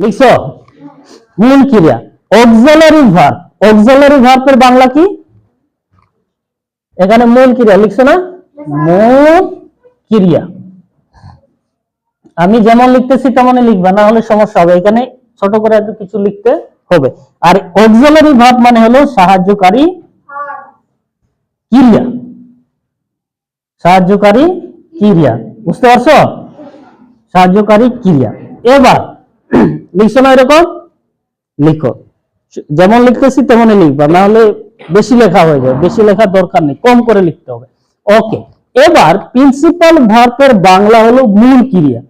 লিখছ? মূল ক্রিয়া। Auxiliary verb auxiliary ভার্বের বাংলা কি? এখানে মূল ক্রিয়া, লিখছো না? মূল ক্রিয়া। আমি যেমন লিখতেছি তেমনই লিখবা, না হলে সমস্যা হবে। এখানে ছোট করে এত কিছু লিখতে হবে। আর মানে হলো সাহায্যকারী ক্রিয়া। সাহায্যকারী ক্রিয়া। বুঝতে পারছ? সাহায্যকারী ক্রিয়া। এবার লিখছো না এরকম? লিখো। যেমন লিখতেছি তেমনই লিখবা না হলে বেশি লেখা হয়ে যায় বেশি লেখার দরকার নেই, কম করে লিখতে হবে। ওকে এবার প্রিন্সিপাল ভার্বের বাংলা হলো মূল ক্রিয়া,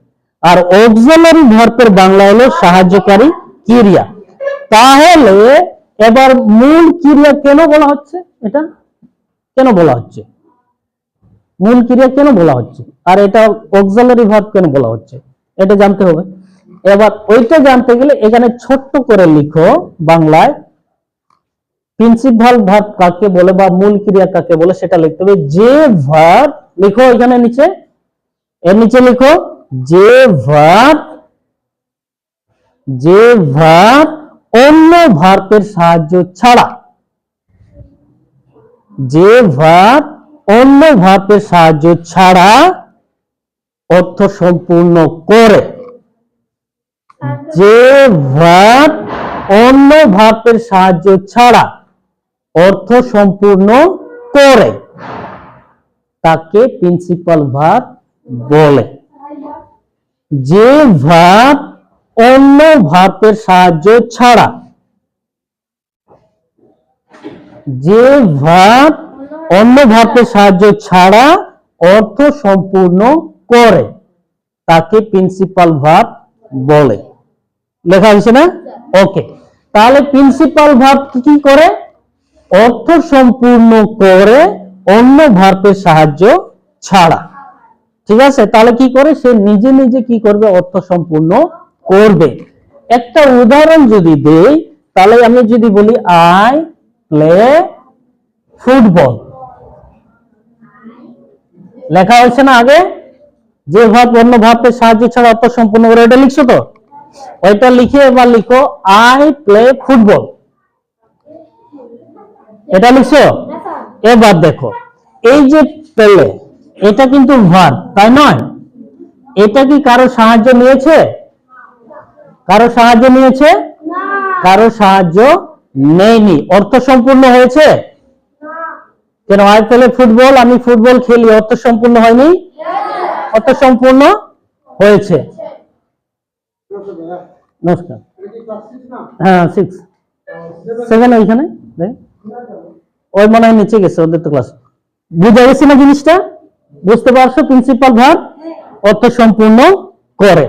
আর অক্সিলারি ভার্বের বাংলা হলো সাহায্যকারী ক্রিয়া। তাহলে এবার মূল ক্রিয়া কেন বলা হচ্ছে এটা? কেন বলা হচ্ছে? মূল ক্রিয়া কেন বলা হচ্ছে? আর এটা অক্সিলারি ভার্ব কেন বলা হচ্ছে? এটা জানতে হবে। এবার ওইটা জানতে গেলে এখানে ছোট্ট করে লিখো বাংলায় প্রিন্সিপাল ভার্ব কাকে বলে বা মূল ক্রিয়া কাকে বলে সেটা লিখতে হবে, যে ভার্ব লিখো এখানে নিচে, এর নিচে লিখো, যে ভার্ব যে ভার্ব অন্য ভার্বের সাহায্য ছাড়া। যে ভার্ব অন্য ভার্বের সাহায্য ছাড়া অর্থ সম্পূর্ণ করে। যে ভার্ব অন্য ভাবের সাহায্য ছাড়া অর্থ সম্পূর্ণ করে, তাকে প্রিন্সিপাল ভাব বলে। যে ভাব অন্য ভাবের সাহায্য ছাড়া, যে ভাব অন্য ভাবের সাহায্য ছাড়া অর্থ সম্পূর্ণ করে, তাকে প্রিন্সিপাল ভাব বলে। লেখা হয়েছে না? ওকে তাহলে প্রিন্সিপাল ভার্ব কি করে? অর্থ সম্পূর্ণ করে অন্য ভার্বের সাহায্য ছাড়া। ঠিক আছে? তাহলে কি করে? সে নিজে নিজে কি করবে? অর্থ সম্পূর্ণ করবে। একটা উদাহরণ যদি দেই তাহলে আমি যদি বলি আই প্লে ফুটবল লেখা হয়েছে না আগে? যে ভাব অন্য ভাবের সাহায্য ছাড়া অর্থ সম্পূর্ণ করে এটা লিখছো তো? ওইটা লিখে এবার লিখো আই প্লে ফুটবল এটা লিখছো? এবার দেখো, এই যে প্লে এটা কিন্তু ভার তাই নয়? এটা কি কারও সাহায্য নিয়েছে? কারও সাহায্য নিয়েছে? কারও সাহায্য নেয়নি। অর্থ সম্পূর্ণ হয়েছে? কেন আই প্লে ফুটবল আমি ফুটবল খেলি। অর্থ সম্পূর্ণ হয়নি? অর্থ সম্পূর্ণ হয়েছে। নমস্কার। হ্যাঁ সিক্স সেভেন ওইখানে ওই মনে হয় নিচে গেছে ওদের তো ক্লাস বুঝে গেছে না জিনিসটা? বুঝতে পারছ? প্রিন্সিপাল ভার? অর্থ সম্পূর্ণ করে।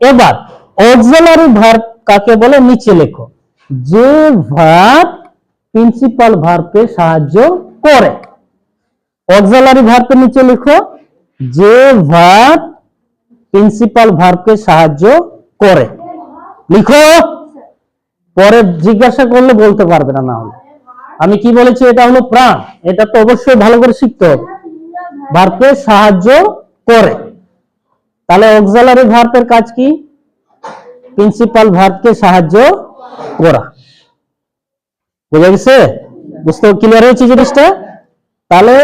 এবার অক্সিলারি ভার কাকে বলে? নিচে লেখো। যে ভার প্রিন্সিপাল ভার্বকে সাহায্য করে। অক্সিলারি ভার্বের নিচে লিখো। যে ভার্ব প্রিন্সিপাল ভার্বকে সাহায্য করে। লিখো। পরে জিজ্ঞাসা করলে বলতে পারবে না না হলে। আমি কি বলেছি, এটা হলো প্রাণ। এটা তো অবশ্যই ভালো করে শিখতে হবে। ভার্বকে সাহায্য করে। তাহলে অক্সিলারি ভার্বের কাজ কি? প্রিন্সিপাল ভার্বকে সাহায্য করা। বুঝা গেছে? বুঝতে ক্লিয়ার হয়েছে জিনিসটা? তাহলে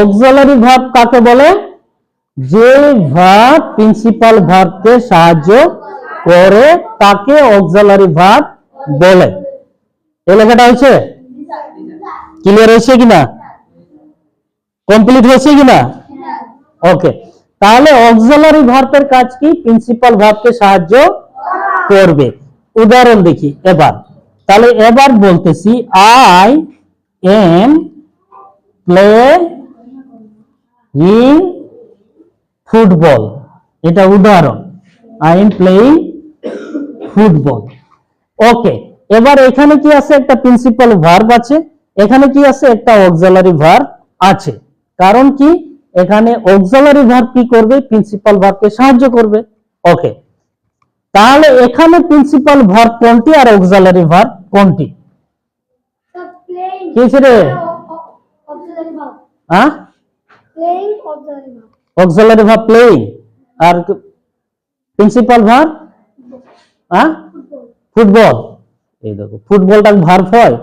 অক্সিলারি ভার্ব কাকে বলে? যে ভার্ব প্রিন্সিপাল ভার্বকে সাহায্য করে তাকে অক্সিলারি ভার্ব বলে। এই লেখাটা হয়েছে? ক্লিয়ার হয়েছে কিনা? কমপ্লিট হয়েছে কিনা? ওকে তাহলে অক্সিলারি ভার্বের কাজ কি? প্রিন্সিপাল ভার্বকে সাহায্য করবে। উদাহরণ দেখি, এবার। তাহলে এবার বলতেছি I am play in football এটা উদাহরণ। I am playing football okay এবার এখানে কি আছে? একটা প্রিন্সিপাল ভার্ব আছে। এখানে কি আছে? একটা অক্সিলারি ভার্ব আছে। কারণ কি? এখানে অক্সিলারি ভার্ব কি করবে? প্রিন্সিপাল ভার্বকে সাহায্য করবে। ওকে তাহলে এখানে প্রিন্সিপাল ভার্ব কোনটি আর অক্সিলারি ভার্ব কোনটি? কি রে হ্যাঁ? অক্সিলারি ভার্ব প্লেইং আর প্রিন্সিপাল ভার্ব হ্যাঁ? ফুটবল। এই দেখো, ফুটবলটা ভার্ব হয়।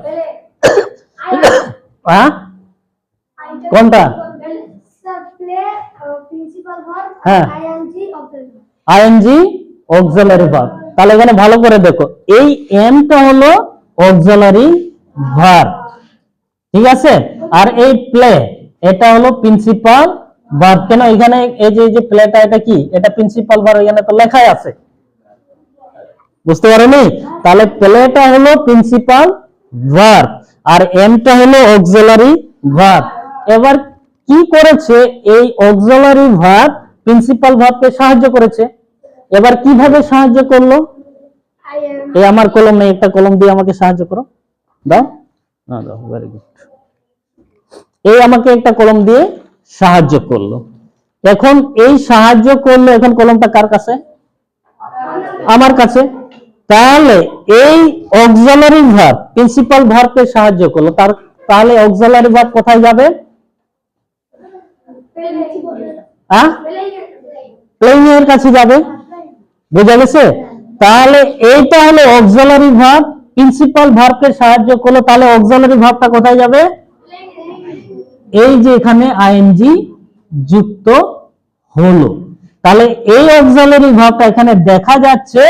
হ্যাঁ? কোনটা? হ্যাঁ। এখানে ভালো করে দেখো, এই এমটা হলো অক্সিলারি ভার্ব ঠিক আছে? আর এই প্লে এটা হলো প্রিন্সিপাল ভার্ব কেন? এখানে এই যে এই যে প্লেটা এটা কি? এটা প্রিন্সিপাল ভার্ব এখানে তো লেখাই আছে। বুঝতে পারোনি? তাহলে প্লেটা হলো প্রিন্সিপাল ভার্ব আর এমটা হলো অক্সিলারি ভার্ব এবার কি করেছে? এই অক্সিলারি ভার্ব প্রিন্সিপাল ভার্বকে সাহায্য করেছে। এবার কীভাবে সাহায্য করল? এই আমার কলম নেই, একটা কলম দিয়ে আমাকে সাহায্য করো। দাও। না, দাও ভেরি গুড এই আমাকে একটা কলম দিয়ে সাহায্য করল। এখন এই সাহায্য করল, এখন কলমটা কার কাছে? আমার কাছে। তাহলে এই অক্সিলারি ভার্ব প্রিন্সিপাল ভার্বকে সাহায্য করল, তার, তাহলে অক্সিলারি ভার্ব কোথায় যাবে? প্লেইং এর কাছে যাবে। বোঝা গেছে? তাহলে এইটা হলো অক্সিলারি ভার্ব প্রিন্সিপাল ভার্বকে সাহায্য করল, তাহলে অক্সিলারি ভার্বটা কোথায় যাবে? এই যে এখানে আইএনজি যুক্ত হলো। তাহলে এই অক্সিলারি ভার্বটা এখানে দেখা যাচ্ছে,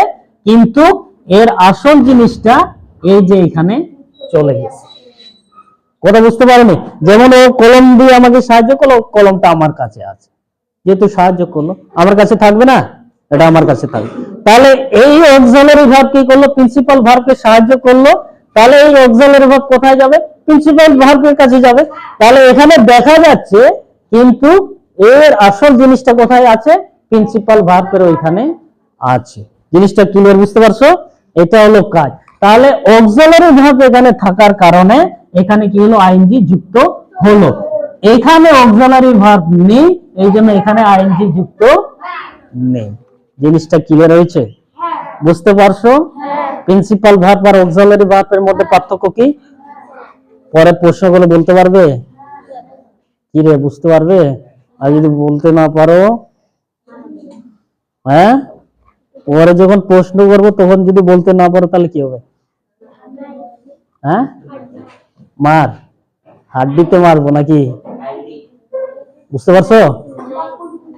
কিন্তু এর আসল জিনিসটা এই যে এখানে চলে গেছে। কথা বুঝতে পারোনি? যেমন ও কলম দিয়ে আমাকে সাহায্য করল, কলমটা আমার কাছে আছে। যেহেতু সাহায্য করল, আমার কাছে থাকবে না? এটা আমার কাছে থাকবে। তাহলে এই অক্সিলারি ভার্ব কি করল? প্রিন্সিপাল ভার্বকে সাহায্য করল। তাহলে এই অক্সিলারি ভার্ব কোথায় যাবে? প্রিন্সিপাল ভার্বের কাছে যাবে। তাহলে এখানে দেখা যাচ্ছে, কিন্তু এর আসল জিনিসটা কোথায় আছে? প্রিন্সিপাল ভার্বের ওইখানে আছে। জিনিসটা ক্লিয়ার বুঝতে পারছ? এটা হলো কাজ। তাহলে অক্সিলারি ভার্ব এখানে থাকার কারণে এখানে কি হলো? আইএনজি যুক্ত হলো। এখানে অক্সিলারি ভার্ব নেই, এই জন্য এখানে আইএনজি যুক্ত নেই। জিনিসটা ক্লিয়ার হয়েছে? বুঝতে পারছ? প্রিন্সিপাল ভার্ব আর অক্সিলারি ভার্বের মধ্যে পার্থক্য কি? পরে প্রশ্নগুলো বলতে পারবে? কি রে, বুঝতে পারবে? আর যদি বলতে না পারো? হ্যাঁ? পরে যখন প্রশ্ন করব, তখন যদি বলতে না পারো, তাহলে কি হবে? হ্যাঁ? মার। হাড্ডিতে মারবো নাকি? বুঝতে পারছ?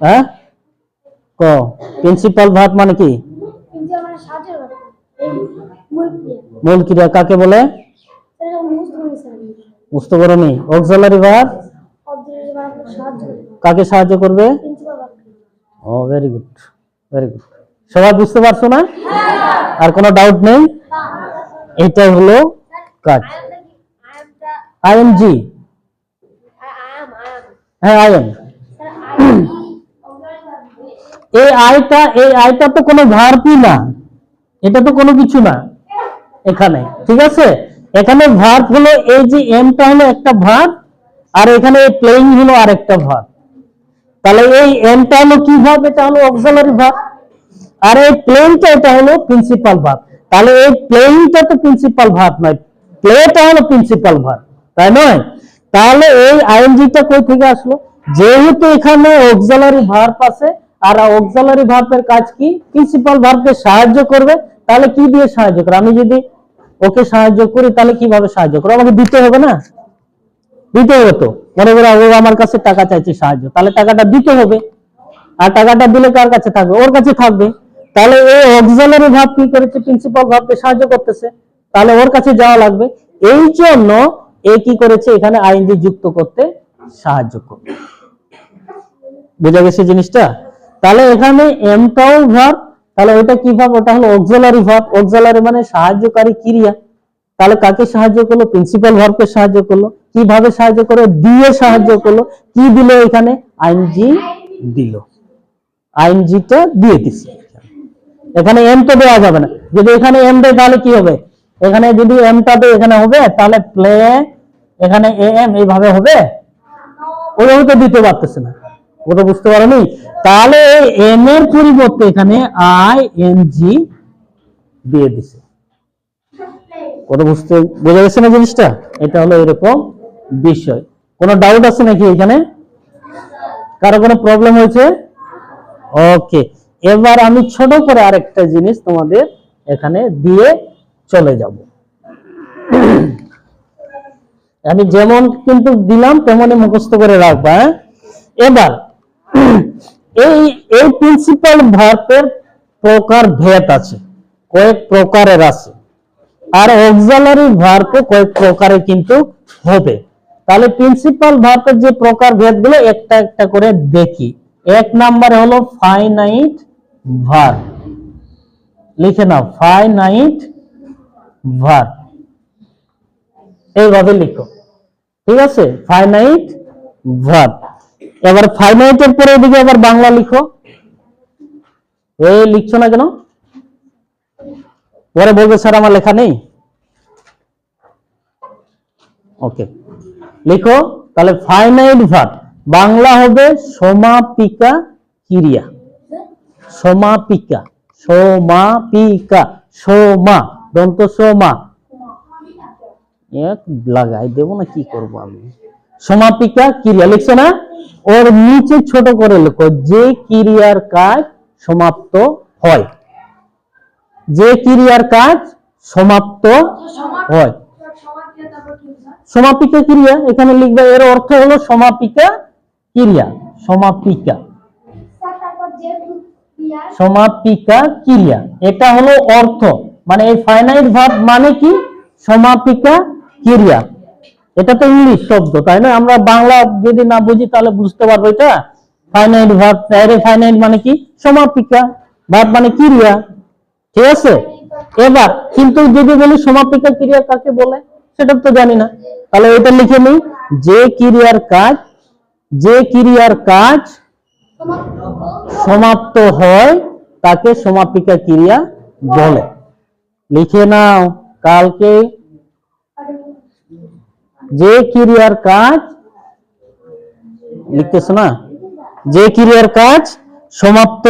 হ্যাঁ? ক? প্রিন্সিপাল ভাব মানে কি? মূল ক্রিয়া কাকে বলে? বুঝতে পারো নি অক্সিলারি করে কাকে সাহায্য করবে? ও ভেরি গুড ভেরি গুড সবাই বুঝতে পারছ না? আর কোনো ডাউট নেই? এটা হলো কাজ। আইএম আইএম হ্যাঁ আইএম অবজেক্ট এই আয়টা এই আয়টা তো কোনো ভার্বই না। এটা তো কোনো কিছু না এখানে, ঠিক আছে? এখানে ভার্ব হলো এই যে এমটা হলো একটা ভার্ব আর এখানে প্লেইং হলো আরেকটা ভার্ব তাহলে এই এমটা হলো কি ভার্ব এটা হলো অক্সিলারি ভার্ব আর এই প্লেনটা এটা হলো প্রিন্সিপাল ভার্ব তাহলে এই প্লেইংটা তো প্রিন্সিপাল ভার্ব নয় প্লেটা হলো প্রিন্সিপাল ভার্ব তাই নয়? তাহলে এই আইএনজিটা কই থেকে আসলো? যেহেতু এখানে অক্সিলারি ভার্ব আছে, আর অক্সিলারি ভার্বের কাজ কি? প্রিন্সিপাল ভার্বকে সাহায্য করবে, তাহলে কি দিয়ে সাহায্য করে আমি যদি ওকে সাহায্য করি, তাহলে কীভাবে সাহায্য করো আমাকে দিতে হবে না? দিতে হবে তো। মনে করো, ও আমার কাছে টাকা চাইছে সাহায্য, তাহলে টাকাটা দিতে হবে। আর টাকাটা দিলে কার কাছে থাকবে? ওর কাছে থাকবে। তাহলে এই অক্সিলারি ভাব কি করেছে? প্রিন্সিপাল ভাবকে সাহায্য করতেছে। তাহলে ওর কাছে যাওয়া লাগবে। এই জন্য এ কি করেছে? এখানে আইনজি যুক্ত করতে সাহায্য করবে। বোঝা গেছে জিনিসটা? তাহলে এখানে এমটাও ভাব, তাহলে ওটা কি ভাব? ওটা হলো অক্সিলারি ভাব। অক্সিলারি মানে সাহায্যকারী ক্রিয়া। তাহলে কাকে সাহায্য করল? প্রিন্সিপাল ভার্বকে সাহায্য করল। কীভাবে সাহায্য করল? দিয়ে সাহায্য করল। কি দিল এখানে? আইনজি দিল। আইনজিটা দিয়ে দিছে। এখানে এম তো দেওয়া যাবে না। যদি এখানে এম দেয় তাহলে কি হবে? এখানে যদি এমটা দেয়, এখানে হবে, তাহলে প্লে এখানে এ এম এইভাবে হবে। ওইভাবে তো দিতে পারতেছে না। ওটা বুঝতে পারোনি। তাহলে এম এর পরিবর্তে এখানে আই এন জি দিয়ে দিছে। ওটা বুঝতে, বোঝা গেছে না জিনিসটা? এটা হলো এরকম বিষয়। কোনো ডাউট আছে নাকি এখানে? কারও কোনো প্রবলেম হয়েছে? ওকে এবার আমি ছোট করে আরেকটা জিনিস তোমাদের এখানে দিয়ে চলে যাব। আমি যেমন কিন্তু দিলাম, তেমনই মুখস্থ করে রাখবা হ্যাঁ? এবার, এই এই প্রিন্সিপাল ভার্বের প্রকার ভেদ আছে, কয়েক প্রকারের আছে। আর অক্সালারি ভার্বও কয়েক প্রকারে কিন্তু হবে। তাহলে প্রিন্সিপাল ভার্বের যে প্রকার ভেদগুলো, একটা একটা করে দেখি। এক নাম্বার হলো ফাইনাইট ভার্ব লিখে নাও ফাইনাইট ভার এইভাবে লিখো। ঠিক আছে? ফাইনাইট ভার্ব এবার ফাইনাইটের পরে এদিকে আবার বাংলা লিখো। এই লিখছো না কেন? পরে বলবে, স্যার, আমার লেখা নেই। ওকে লিখো, তাহলে ফাইনাইট ভার্ব বাংলা হবে সমাপিকা ক্রিয়া। সমাপিকা সমাপিকা, সোমা, দন্ত সোমা। এক লাগাই দেবো না, কি করব আমি? সমাপিকা ক্রিয়া, লিখছো না? ওর নিচে ছোট করে লেখো, যে ক্রিয়ার কাজ সমাপ্ত হয়। যে ক্রিয়ার কাজ সমাপ্ত হয়। সমাপিকা ক্রিয়া, এখানে লিখবে, এর অর্থ হলো সমাপিকা ক্রিয়া, সমাপিকা। সমাপিকা ক্রিয়া। এটা হলো অর্থ। মানে এই ফাইনাইট ভার্ব মানে কি? সমাপিকা ক্রিয়া। এটা তো ইংলিশ শব্দ, তাই না? আমরা বাংলা যদি না বুঝি তাহলে বুঝতে পারব এটা। ফাইনাইট ভার্ব এর ফাইনাইট মানে কি? সমাপিকা। ভার্ব মানে ক্রিয়া। ঠিক আছে? এবার, কিন্তু যদি বলি সমাপিকা ক্রিয়া কাকে বলে? সেটা তো জানি না। তাহলে এটা লিখে নিই। যে ক্রিয়ার কাজ, যে ক্রিয়ার কাজ সমাপ্ত হয়, তাকে সমাপিকা ক্রিয়া বলে। লিখে নাও, কালকে যে ক্রিয়ার কাজ, লিখতেছ না? যে ক্রিয়ার কাজ সমাপ্ত